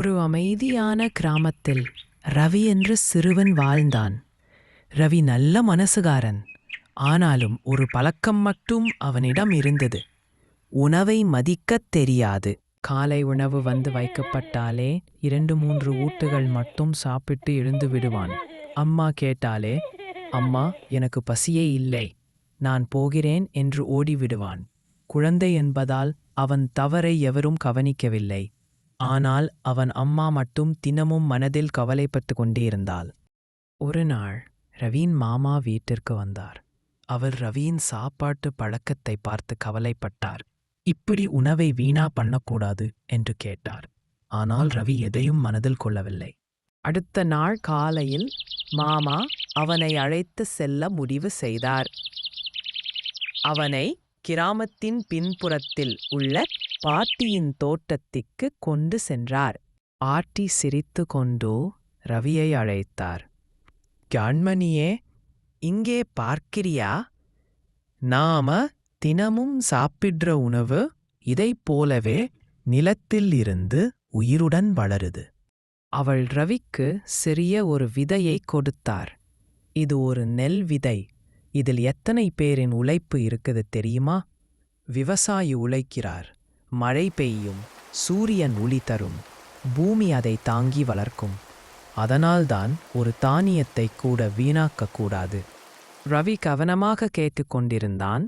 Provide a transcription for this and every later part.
ஒரு அமைதியான கிராமத்தில் ரவி என்ற சிறுவன் வாழ்ந்தான். ரவி நல்ல மனசுகாரன். ஆனாலும் ஒரு பழக்கம் மட்டும் அவனிடம் இருந்தது. உணவை மதிக்கத் தெரியாது. காலை உணவு வந்து வைக்கப்பட்டாலே இரண்டு மூன்று ஊட்டுகள் மட்டும் சாப்பிட்டு எழுந்து விடுவான். அம்மா கேட்டாலே அம்மா எனக்கு பசியே இல்லை. நான் போகிறேன் என்று ஓடிவிடுவான். குழந்தை என்பதால் அவன் தவறை எவரும் கவனிக்கவில்லை. ஆனால் அவன் அம்மா மட்டும் தினமும் மனதில் கவலைப்பட்டு கொண்டிருந்தாள் ஒரு நாள் ரவீன் மாமா வீட்டிற்கு வந்தார். அவர் ரவியின் சாப்பாட்டு பழக்கத்தை பார்த்து கவலைப்பட்டார். இப்படி உணவை வீணா பண்ணக்கூடாது என்று கேட்டார். ஆனால் ரவி எதையும் மனதில் கொள்ளவில்லை. அடுத்த நாள் காலையில் மாமா அவனை அழைத்து செல்ல முடிவு செய்தார். அவனை கிராமத்தின் பின்புறத்தில் உள்ள பாட்டியின் தோட்டத்திற்கு கொண்டு சென்றார். ஆட்டி சிரித்து கொண்டு ரவியை அழைத்தார். கண்மணியே இங்கே பார்க்கிறியா? நாம தினமும் சாப்பிடுற உணவு இதைப் போலவே நிலத்தில் இருந்து உயிருடன் வளருது. அவள் ரவிக்கு சிறிய ஒரு விதையை கொடுத்தார். இது ஒரு நெல் விதை. இதில் எத்தனை பேரின் உழைப்பு இருக்குது தெரியுமா? விவசாயி உழைக்கிறார். மழை பெய்யும் சூரியன் ஒளி தரும் பூமி அதை தாங்கி வளர்க்கும். அதனால்தான் ஒரு தானியத்தை கூட வீணாக்கக்கூடாது ரவி கவனமாக கேட்டுக்கொண்டிருந்தான்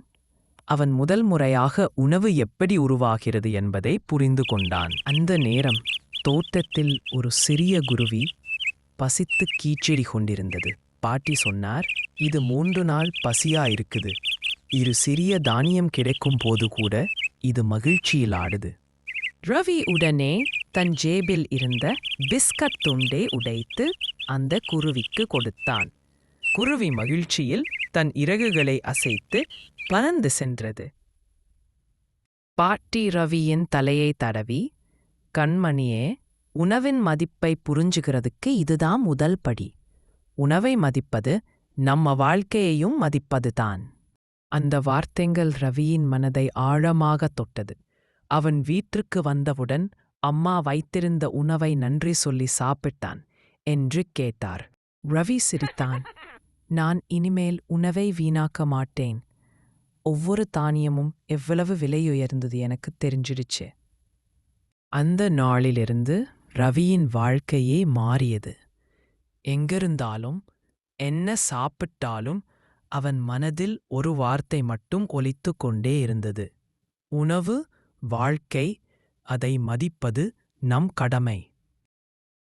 அவன் முதல் முறையாக உணவு எப்படி உருவாகிறது என்பதை புரிந்து கொண்டான். அந்த நேரம் தோட்டத்தில் ஒரு சிறிய குருவி பசித்து கீச்செடி கொண்டிருந்தது. பாட்டி சொன்னார் இது மூன்று நாள் பசியா இருக்குது. இரு சிறிய தானியம் கிடைக்கும் போது கூட இது மகிழ்ச்சியில் ஆடுது. ரவி உடனே தன் ஜேபில் இருந்த பிஸ்கட் துண்டை உடைத்து அந்த குருவிக்கு கொடுத்தான். குருவி மகிழ்ச்சியில் தன் இறகுகளை அசைத்து பறந்து சென்றது. பாட்டி ரவியின் தலையை தடவி கண்மணியே உணவின் மதிப்பை புரிஞ்சுகிறதுக்கு இதுதான் முதல் படி. உணவை மதிப்பது நம்ம வாழ்க்கையையும் மதிப்பதுதான். அந்த வார்த்தைகள் ரவியின் மனதை ஆழமாக தொட்டது. அவன் வீட்டிற்கு வந்தவுடன் அம்மா வைத்திருந்த உணவை நன்றி சொல்லி சாப்பிட்டான் என்று கேட்டார். ரவி சிரித்தான். நான் இனிமேல் உணவை வீணாக்க மாட்டேன். ஒவ்வொரு தானியமும் எவ்வளவு விலையுயர்ந்தது எனக்கு தெரிஞ்சிடுச்சு அந்த நாளிலிருந்து ரவியின் வாழ்க்கையே மாறியது. எங்கிருந்தாலும் என்ன சாப்பிட்டாலும் அவன் மனதில் ஒரு வார்த்தை மட்டும் ஒலித்து கொண்டே இருந்தது. உணவு வாழ்க்கை அதை மதிப்பது நம் கடமை.